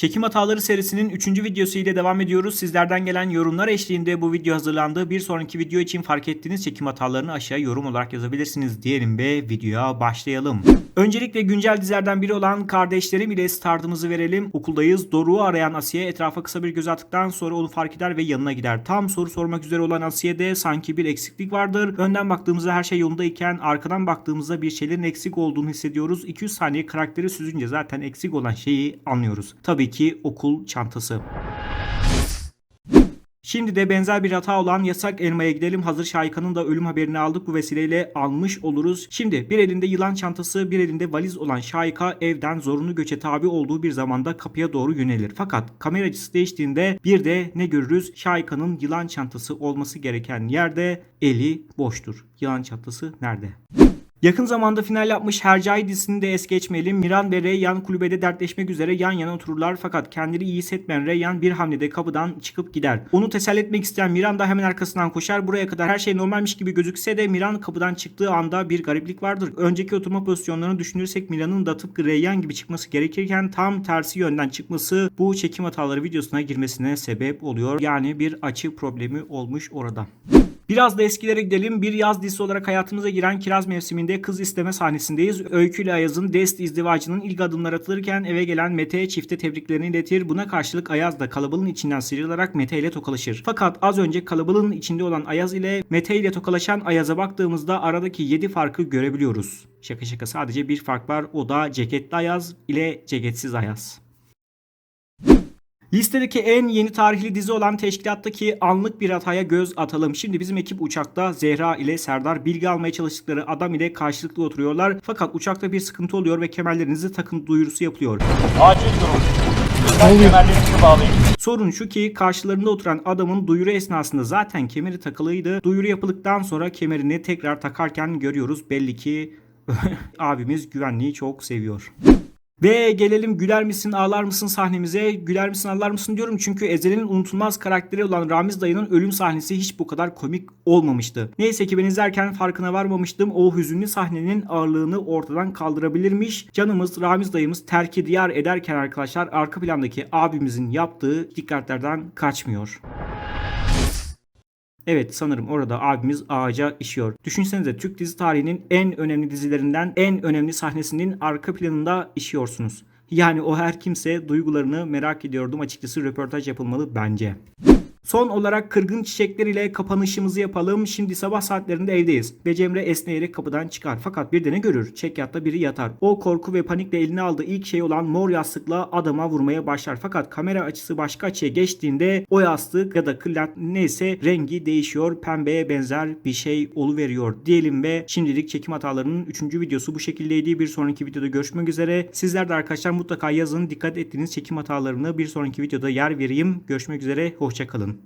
Çekim hataları serisinin 3. videosu ile devam ediyoruz. Sizlerden gelen yorumlar eşliğinde bu video hazırlandı. Bir sonraki video için fark ettiğiniz çekim hatalarını aşağıya yorum olarak yazabilirsiniz diyelim ve videoya başlayalım. Öncelikle güncel dizilerden biri olan Kardeşlerim ile startımızı verelim. Okuldayız. Doruk'u arayan Asiye etrafa kısa bir göz attıktan sonra onu fark eder ve yanına gider. Tam soru sormak üzere olan Asiye'de sanki bir eksiklik vardır. Önden baktığımızda her şey yolundayken arkadan baktığımızda bir şeylerin eksik olduğunu hissediyoruz. 200 saniye karakteri süzünce zaten eksik olan şeyi anlıyoruz. Tabii ki okul çantası. Şimdi de benzer bir hata olan yasak elmaya gidelim. Hazır Şahika'nın da ölüm haberini aldık. Bu vesileyle almış oluruz. Şimdi bir elinde yılan çantası, bir elinde valiz olan Şahika evden zorunlu göçe tabi olduğu bir zamanda kapıya doğru yönelir. Fakat kamera açısı değiştiğinde bir de ne görürüz? Şahika'nın yılan çantası olması gereken yerde eli boştur. Yılan çantası nerede? Yakın zamanda final yapmış Hercai dizisini de es geçmeyelim. Miran ve Reyyan kulübede dertleşmek üzere yan yana otururlar fakat kendini iyi hissetmeyen Reyyan bir hamlede kapıdan çıkıp gider. Onu teselli etmek isteyen Miran da hemen arkasından koşar. Buraya kadar her şey normalmiş gibi gözükse de Miran kapıdan çıktığı anda bir gariplik vardır. Önceki oturma pozisyonlarını düşünürsek Miran'ın da tıpkı Reyyan gibi çıkması gerekirken tam tersi yönden çıkması bu çekim hataları videosuna girmesine sebep oluyor. Yani bir açı problemi olmuş orada. Biraz da eskilere gidelim. Bir yaz dizisi olarak hayatımıza giren kiraz mevsiminde kız isteme sahnesindeyiz. Öykü ile Ayaz'ın Dest izdivacının ilk adımları atılırken eve gelen Mete çifte tebriklerini iletir. Buna karşılık Ayaz da kalabalığın içinden sıyrılarak Mete ile tokalaşır. Fakat az önce kalabalığın içinde olan Ayaz ile Mete ile tokalaşan Ayaz'a baktığımızda aradaki 7 farkı görebiliyoruz. Şaka şaka sadece bir fark var. O da ceketli Ayaz ile ceketsiz Ayaz. Listedeki en yeni tarihli dizi olan Teşkilat'taki anlık bir hataya göz atalım. Şimdi bizim ekip uçakta Zehra ile Serdar bilgi almaya çalıştıkları adam ile karşılıklı oturuyorlar. Fakat uçakta bir sıkıntı oluyor ve kemerlerinizi takın duyurusu yapılıyor. Acil durum. Lütfen kemerlerinizi bağlayın. Sorun şu ki karşılarında oturan adamın duyuru esnasında zaten kemeri takılıydı. Duyuru yapıldıktan sonra kemerini tekrar takarken görüyoruz. Belli ki abimiz güvenliği çok seviyor. Ve gelelim güler misin ağlar mısın sahnemize. Güler misin ağlar mısın diyorum çünkü Ezel'in unutulmaz karakteri olan Ramiz dayının ölüm sahnesi hiç bu kadar komik olmamıştı. Neyse ki ben izlerken farkına varmamıştım. O hüzünlü sahnenin ağırlığını ortadan kaldırabilirmiş. Canımız Ramiz dayımız terki diyar ederken arkadaşlar arka plandaki abimizin yaptığı dikkatlerden kaçmıyor. Evet sanırım orada abimiz ağaca işiyor. Düşünsenize Türk dizi tarihinin en önemli dizilerinden en önemli sahnesinin arka planında işiyorsunuz. Yani o her kimse duygularını merak ediyordum açıkçası röportaj yapılmalı bence. Son olarak kırgın çiçekler ile kapanışımızı yapalım. Şimdi sabah saatlerinde evdeyiz. Ve Cemre esneyerek kapıdan çıkar. Fakat bir de ne görür? Çekyatta biri yatar. O korku ve panikle eline aldığı ilk şey olan mor yastıkla adama vurmaya başlar. Fakat kamera açısı başka açıya geçtiğinde o yastık ya da kırlent neyse rengi değişiyor. Pembeye benzer bir şey oluveriyor diyelim ve şimdilik çekim hatalarının 3. videosu bu şekildeydi. Bir sonraki videoda görüşmek üzere. Sizler de arkadaşlar mutlaka yazın. Dikkat ettiğiniz çekim hatalarını bir sonraki videoda yer vereyim. Görüşmek üzere. Hoşçakalın.